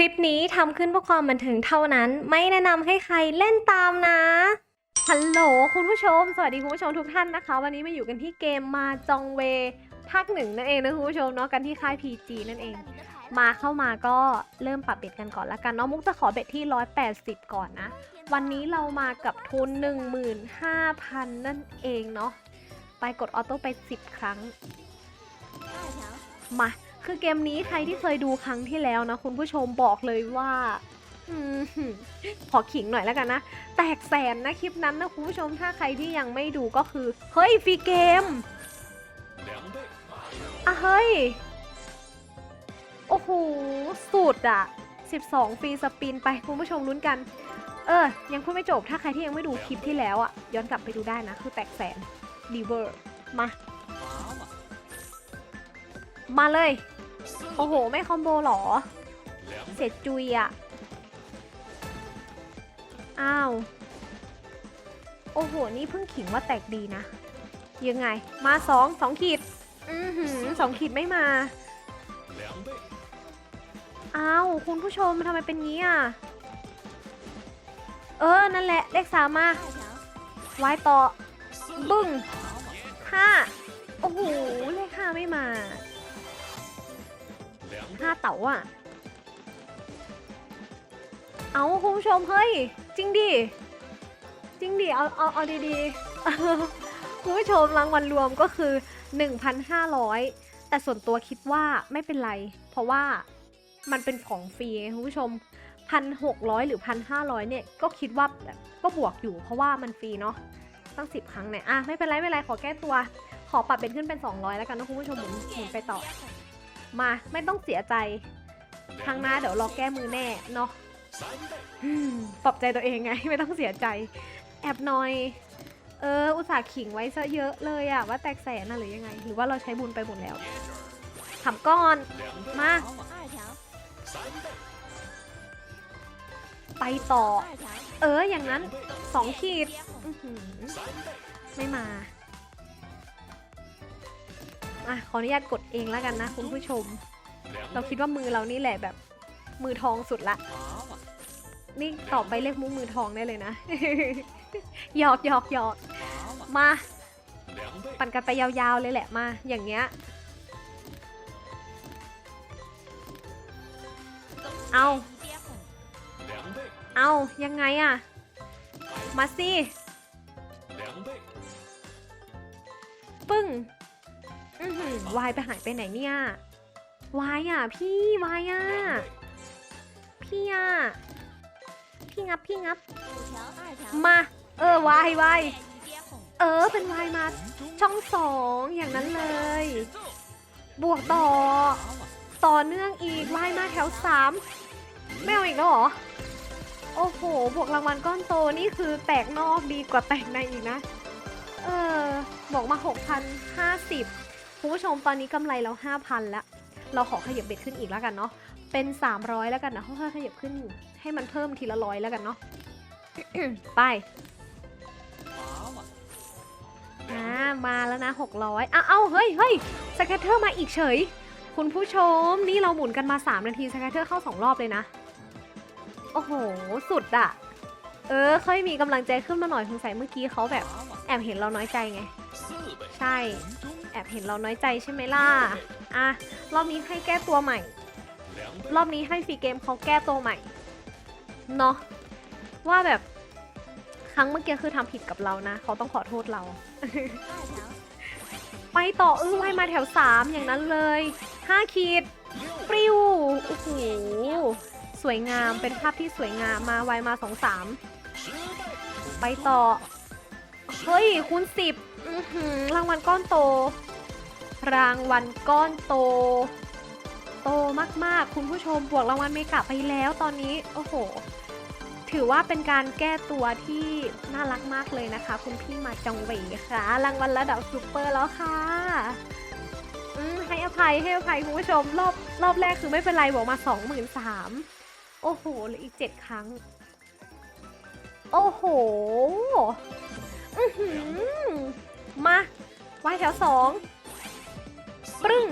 คลิปนี้ทำขึ้นเพื่อความบันเทิงเท่านั้น ไม่แนะนำให้ใครเล่นตามนะฮัลโหลคุณผู้ชม สวัสดีคุณผู้ชมทุกท่านนะคะ วันนี้มาอยู่กันที่เกมมาจองเวภาคหนึ่งนั่นเองนะคุณผู้ชมเนาะกันที่ค่าย PG นั่นเอง มาเข้ามาก็เริ่มปรับเบ็ดกันก่อนละกันเนาะมุกจะขอเบ็ดที่ 180 ก่อนนะ วันนี้เรามากับทุน 15,000 นั่นเองเนาะไปกดออโต้ไป 10 ครั้งมา คือเกมนี้ใครที่เคยดูครั้งที่แล้วนะ คุณผู้ชมบอกเลยว่าขอขิงหน่อยแล้วกันนะ แตกแสนนะคลิปนั้นนะคุณผู้ชมถ้าใครที่ยังไม่ดูก็คือ เฮ้ยฟรีเกมอะเฮ้ย โอ้โห สุดอะ12ฟรีสปินไปคุณผู้ชมลุ้นกัน เออ ยังพูดไม่จบถ้าใครที่ยังไม่ดูคลิปที่แล้วอะย้อนกลับไปดูได้นะ คือแตกแสนดีเวอร์ มา มาเลย โอ้โห ไม่คอมโบหรอ เสร็จจุยอะอ้าว โอ้โห นี่เพิ่งขิงว่าแตกดีนะ ยังไง มาสองสองขีด อือหือสองขีดไม่มา อ้าว คุณผู้ชมทำไมเป็นงี้อะ เออ นั่นแหละ เลขสามมาไายต่อ บึ้งห้าโอ้โห เลขห้าไม่มา ห้า，เต๋าอะเอาคุณผู้ชมเฮ้ย จริงดิ จริงดิ เอาเอาเอาดีๆ คุณผู้ชมรางวัลรวมก็คือ 1,500 แต่ส่วนตัวคิดว่าไม่เป็นไร เพราะว่ามันเป็นของฟรีคุณผู้ชม 1,600 หรือ 1,500 เนี่ย ก็คิดว่าก็บวกอยู่เพราะว่ามันฟรีเนาะตั้ง 10 ครั้งเนี่ยอะไม่เป็นไร ไม่เป็นไร ขอแก้ตัว ขอปรับเป็นขึ้นเป็น 200 แล้วกันนะคุณผู้ชมหมุนหมุนไปต่อ มาไม่ต้องเสียใจ ครั้งหน้าเดี๋ยวรอแก้มือแน่เนาะปรับใจตัวเองไงไม่ต้องเสียใจ แอบหน่อย เออ อุตส่าห์ขิงไว้ซะเยอะเลยอะว่าแตกแสนนะหรือยังไง หรือว่าเราใช้บุญไปหมดแล้วทำก้อน มา ไปต่อ เอออย่างนั้นสองขีด ไม่มา อะขออนุญาตกดเองแล้วกันนะคุณผู้ชม เราคิดว่ามือเรานี่แหละแบบ มือทองสุดละ นี่ต่อไปเรีกมุกมือทองได้เลยนะ หยอกหยอกหยอกมา ปั่นกันไปยาวๆเลยแหละมา อย่างเงี้ย เอา เอายังไงอะมาสิปึ้ง วายไปหายไปไหนเนี่ยวายอะ พี่วายอะ พี่อะ พี่งับพี่งับ มา เออวายวายเออเป็นวายมาช่องสองอย่างนั้นเลย บวกต่อ ต่อเนื่องอีกวายมาแถวสามไม่เอาอีกแล้วหรอ โอ้โห บวกรางวัลก้อนโตนี่คือแตกนอกดีกว่าแตกในอีกนะ เออ บอกมาหกพันห้าสิบ คุณผู้ชมตอนนี้กำไรเรา5,000แล้ว เราขอขยับเบ็ดขึ้นอีกแล้วกันเนาะ เป็น 300 แล้วกันนะค่อยๆขยับขึ้นให้มันเพิ่มทีละร้อยแล้วกันเนาะ ไปอ่ามาแล้วนะ600อ้าวเอาเฮ้ยเฮ้ยสแคตเตอร์มาอีกเฉย คุณผู้ชมนี่เราหมุนกันมา 3 นาทีสแคตเตอร์เข้า 2 รอบเลยนะ โอ้โห สุดอะเออ ค่อยมีกำลังใจขึ้นมาหน่อยสงส่เมื่อกี้เขาแบบ แอบเห็นเราน้อยใจไง ใช่ แอบเห็นเราน้อยใจใช่ไหมล่ะ อะ รอบนี้ให้แก้ตัวใหม่ รอบนี้ให้ฟรีเกมเขาแก้ตัวใหม่ เนาะว่าแบบครั้งเมื่อกี้คือทำผิดกับเรานะ เขาต้องขอโทษเรา ไปต่อเออไว้มาแถว 3 อย่างนั้นเลย 5 ขีด ปริวโอ้โหสวยงามเป็นภาพที่สวยงามมาไวมา 2 3 ไปต่อ เฮ้ยคูณ10อื้อหือรางวัลก้อนโต รางวัลก้อนโต โตมากๆ คุณผู้ชมบวกรางวัลเมกะไปแล้วตอนนี้ โอ้โห ถือว่าเป็นการแก้ตัวที่น่ารักมากเลยนะคะ คุณพี่มาจังหวีค่ะ รางวัลระดับซูเปอร์แล้วค่ะให้อภัยให้อภัยคุณผู้ชม รอบรอบแรกคือไม่เป็นไรบอกมาสองหมื่นสามโอ้โหเหลืออีกเจ็ดครั้ง โอ้โห มาวายแถวสองปรึ้ง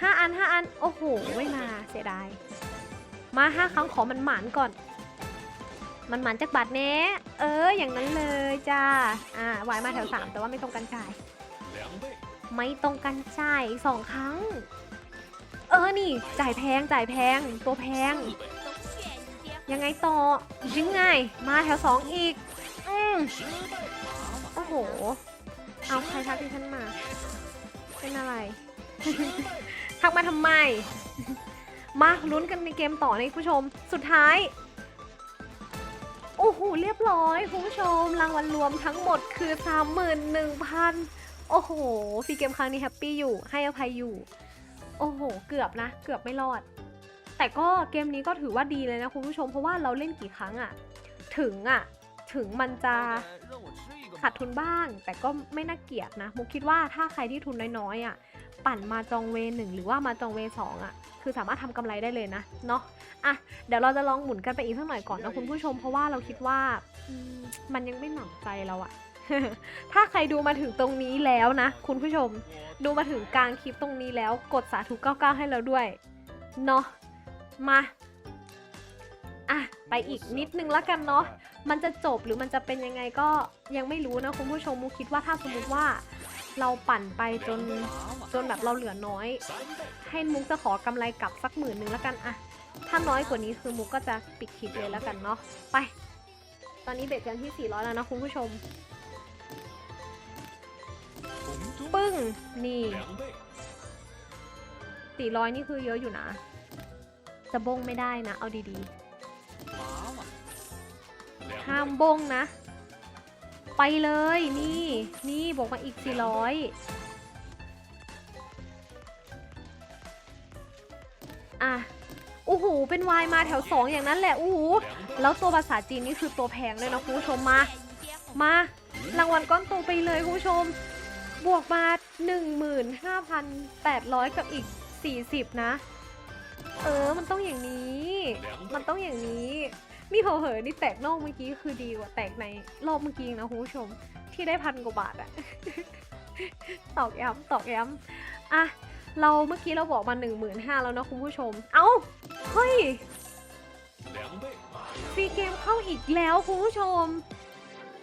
ห้าอันห้าอัน โอ้โห ไม่มาเสียดาย มาห้าครั้งขอมันหมานก่อน มันหมานจากบัตรเน้เออ อย่างนั้นเลยจ้า อ่าวายมาแถวสามแต่ว่าไม่ตรงกันจ่าย ไม่ตรงกันจ่ายสองครั้ง เออ นี่ จ่ายแพง จ่ายแพง ตัวแพง ยังไงต่อยังไง มาแถวสองอีก โอ้โห เอาใครทักที่ฉันมา เป็นอะไร十倍，ทักมาทำไม มาลุ้นกันในเกมต่อนะคุณผู้ชม สุดท้าย โอ้โห เรียบร้อยคุณผู้ชม รางวัลรวมทั้งหมดคือ 31,000 โอ้โห ฟรีเกมครั้งนี้แฮปปี้อยู่ ให้อภัยอยู่ โอ้โห เกือบนะ เกือบไม่รอด แต่ก็เกมนี้ก็ถือว่าดีเลยนะคุณผู้ชม เพราะว่าเราเล่นกี่ครั้งอะถึงอะ ถึงมันจะขาดทุนบ้าง แต่ก็ไม่น่าเกลียดนะมุกคิดว่าถ้าใครที่ทุนน้อยๆอะปั่นมาจองเวหนึ่งหรือว่ามาจองเวสองอะ คือสามารถทำกำไรได้เลยนะเนาะอะเดี๋ยวเราจะลองหมุนกันไปอีกสักหน่อยก่อนนะคุณผู้ชมเพราะว่าเราคิดว่ามันยังไม่หนำใจเราอะถ้าใครดูมาถึงตรงนี้แล้วนะ คุณผู้ชมดูมาถึงกลางคลิปตรงนี้แล้วกดสาธุ99 ให้เราด้วยเนาะมาอะไปอีกนิดนึงแล้วกันเนาะ มันจะจบหรือมันจะเป็นยังไงก็ยังไม่รู้นะคุณผู้ชมมูคิดว่าถ้าสมมติว่าเราปั่นไปจนจนแบบเราเหลือน้อย ให้มุกจะขอกำไรกลับสักหมื่นนึงแล้วกันอะถ้าน้อยกว่านี้คือมุกก็จะปิดคิดเลยแล้วกันเนาะไป ตอนนี้เบ็ดกันที่ 400 แล้วนะคุณผู้ชม ปึ้ง นี่ 400 นี่คือเยอะอยู่นะ จะบงไม่ได้นะ เอาดีๆ ห้ามบงนะ ไปเลยนี่นี่บวกมาอีก 400 อะอู้หูเป็นวายมาแถว 2 อย่างนั้นแหละอู้โหแล้วตัวภาษาจีนนี่คือตัวแพงเลยนะคุณผู้ชมมา มารางวัลก้อนโตไปเลยคุณผู้ชม บวกมา 15,800 กับอีก 40 นะ เออมันต้องอย่างนี้ มันต้องอย่างนี้ นี่เผลอๆนี่แตกนอกเมื่อกี้คือดีกว่าแตกในรอบเมื่อกี้นะคุณผู้ชมที่ได้พันกว่าบาทอะตอกย้ำตอกย้ำอะเราเมื่อกี้เราบอกมา15,000แล้วนะคุณผู้ชม เอ้า เฮ้ย，ฟรีเกมเข้าอีกแล้วคุณผู้ชม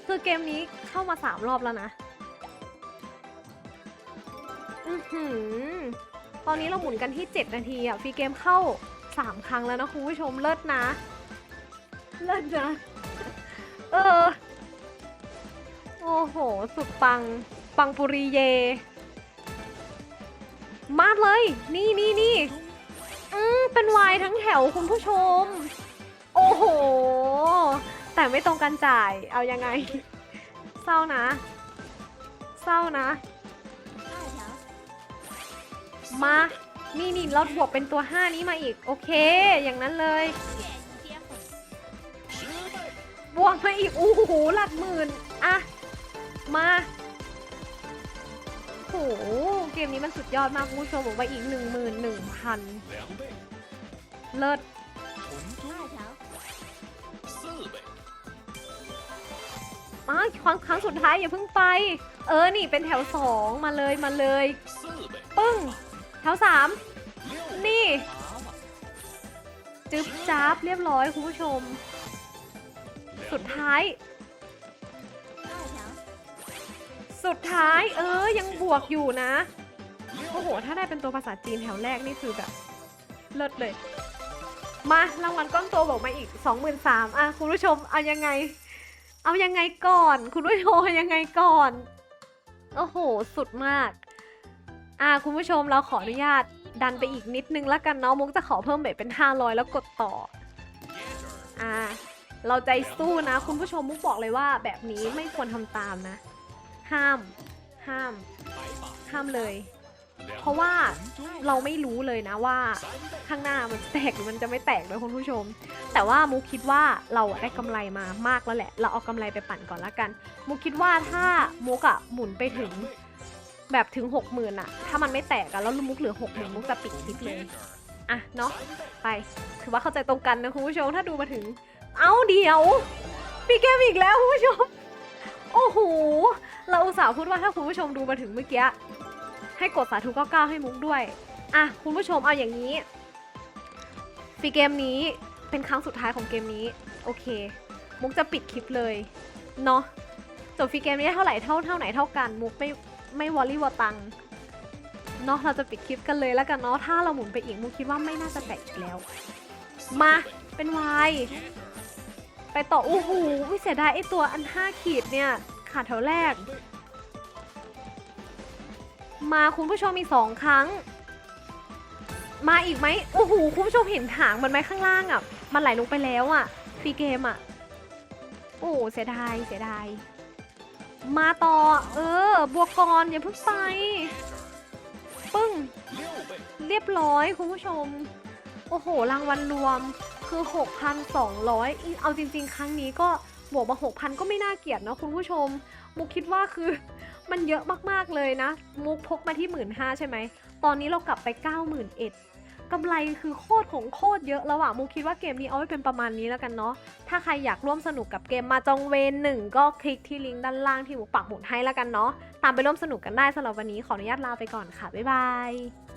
คือเกมนี้เข้ามาสามรอบแล้วนะ อือหือ ตอนนี้เราหมุนกันที่ 7 นาทีอะฟรีเกมเข้า 3 ครั้งแล้วนะคุณผู้ชมเลิศนะ เลิศนะ เออ โอ้โห สุดปัง ปังปุริเย มาเลย นี่นี่นี่อืมเป็นวายทั้งแถวคุณผู้ชม โอ้โห แต่ไม่ตรงกันจ่าย เอายังไง เศร้านะ เศร้านะ มา นี่นี่เราบวกเป็นตัว 5 นี้มาอีก โอเค อย่างนั้นเลย， วกไปอีก โอ้โห หลักหมื่น อะ มาโอ้โห เกมนี้มันสุดยอดมากคุณผู้ชมบอกว่าอีก 11,000 เลิศมาครั้งครั้งสุดท้ายอย่าเพิ่งไป เออ นี่เป็นแถวสองมาเลยมาเลย ปึ้ง แถวสามนี่ จึ๊บจ้าบเรียบร้อยคุณผู้ชม สุด，ท้าย สุดท้าย เออ ยังบวกอยู่นะ โอ้โห ถ้าได้เป็นตัวภาษาจีนแถวแรกนี่คือแบบ เลิศเลย มารางวัลก้อนโตบอกมาอีก 23,000อะ คุณผู้ชม เอายังไง เอายังไงก่อน คุณผู้ชมยังไงก่อน โอ้โห สุดมาก อะ คุณผู้ชมเราขออนุญาตดันไปอีกนิดนึงแล้วกันเนาะมุกจะขอเพิ่มเบ็ดเป็น 500 แล้วกดต่อ อ่า เราใจสู้นะ คุณผู้ชมมุกบอกเลยว่าแบบนี้ไม่ควรทำตามนะ ห้าม ห้าม ห้ามเลย เพราะว่าเราไม่รู้เลยนะว่า ข้างหน้ามันแตกหรือมันจะไม่แตกเลยคุณผู้ชม แต่ว่ามุกคิดว่าเราได้กำไรมามากแล้วแหละ เราเอากำไรไปปั่นก่อนละกัน มุกคิดว่าถ้ามุกอะหมุนไปถึงแบบถึงหกหมื่นอะถ้ามันไม่แตกอะแล้วมุกเหลือหกหมื่นมุกจะปิดคลิปเลย อะเนาะไป ถือว่าเข้าใจตรงกันนะคุณผู้ชม ถ้าดูมาถึง เอ้าเดี๋ยวปีเกมอีกแล้วคุณผู้ชม โอ้โห เราอุตส่าห์พูดว่าถ้าคุณผู้ชมดูมาถึงเมื่อกี้ ให้กดสาธุ99ให้มุกด้วย อะ คุณผู้ชมเอาอย่างนี้ฟีเกมนี้เป็นครั้งสุดท้ายของเกมนี้ โอเค มุกจะปิดคลิปเลยเนาะจบฟีเกมนี้ได้เท่าไหร่เท่าเท่าไหนเท่ากัน มุกไม่ไม่วอลลี่วอตังเนาะเราจะปิดคลิปกันเลยแล้วกันเนาะถ้าเราหมุนไปอีกมุกคิดว่าไม่น่าจะแตกอีกแล้ว มาเป็นวาย ไปต่อโอ้โหเสียดายไอตัวอันห้าขีดเนี่ย ขาดแถวแรก มาคุณผู้ชมมีสองครั้ง มาอีกไหมโอ้โหคุณผู้ชมเห็นหางมันไหมข้างล่างอะ มันไหลลงไปแล้วอะฟรีเกมอะ โอ้เสียดายเสียดายมาต่อ เออบวกก่อนอย่าเพิ่งไปปึ้ง，เรียบร้อยคุณผู้ชม โอ้โห รางวัลรวม คือ 6,200อีเอาจริง ๆ ครั้งนี้ก็บวกมา 6,000 ก็ไม่น่าเกลียดเนะคุณผู้ชม มุกคิดว่าคือมันเยอะมากๆเลยนะ มุกพกมาที่ 1 5ื่นใช่ไหม ตอนนี้เรากลับไป 91,000กำไรคือโคตรของโคตรเยอะแล้วอะมุกคิดว่าเกมนี้เอาไว้เป็นประมาณนี้แล้วกันเนาะ ถ้าใครอยากร่วมสนุกกับเกมมาจองเวนหนึ่งก็คลิกที่ลิงก์ด้านล่างที่มุกปักหมุดให้แล้วกันเนาะ ตามไปร่วมสนุกกันได้สำหรับวันนี้ขออนุญาตลาไปก่อนค่ะ บ๊ายบาย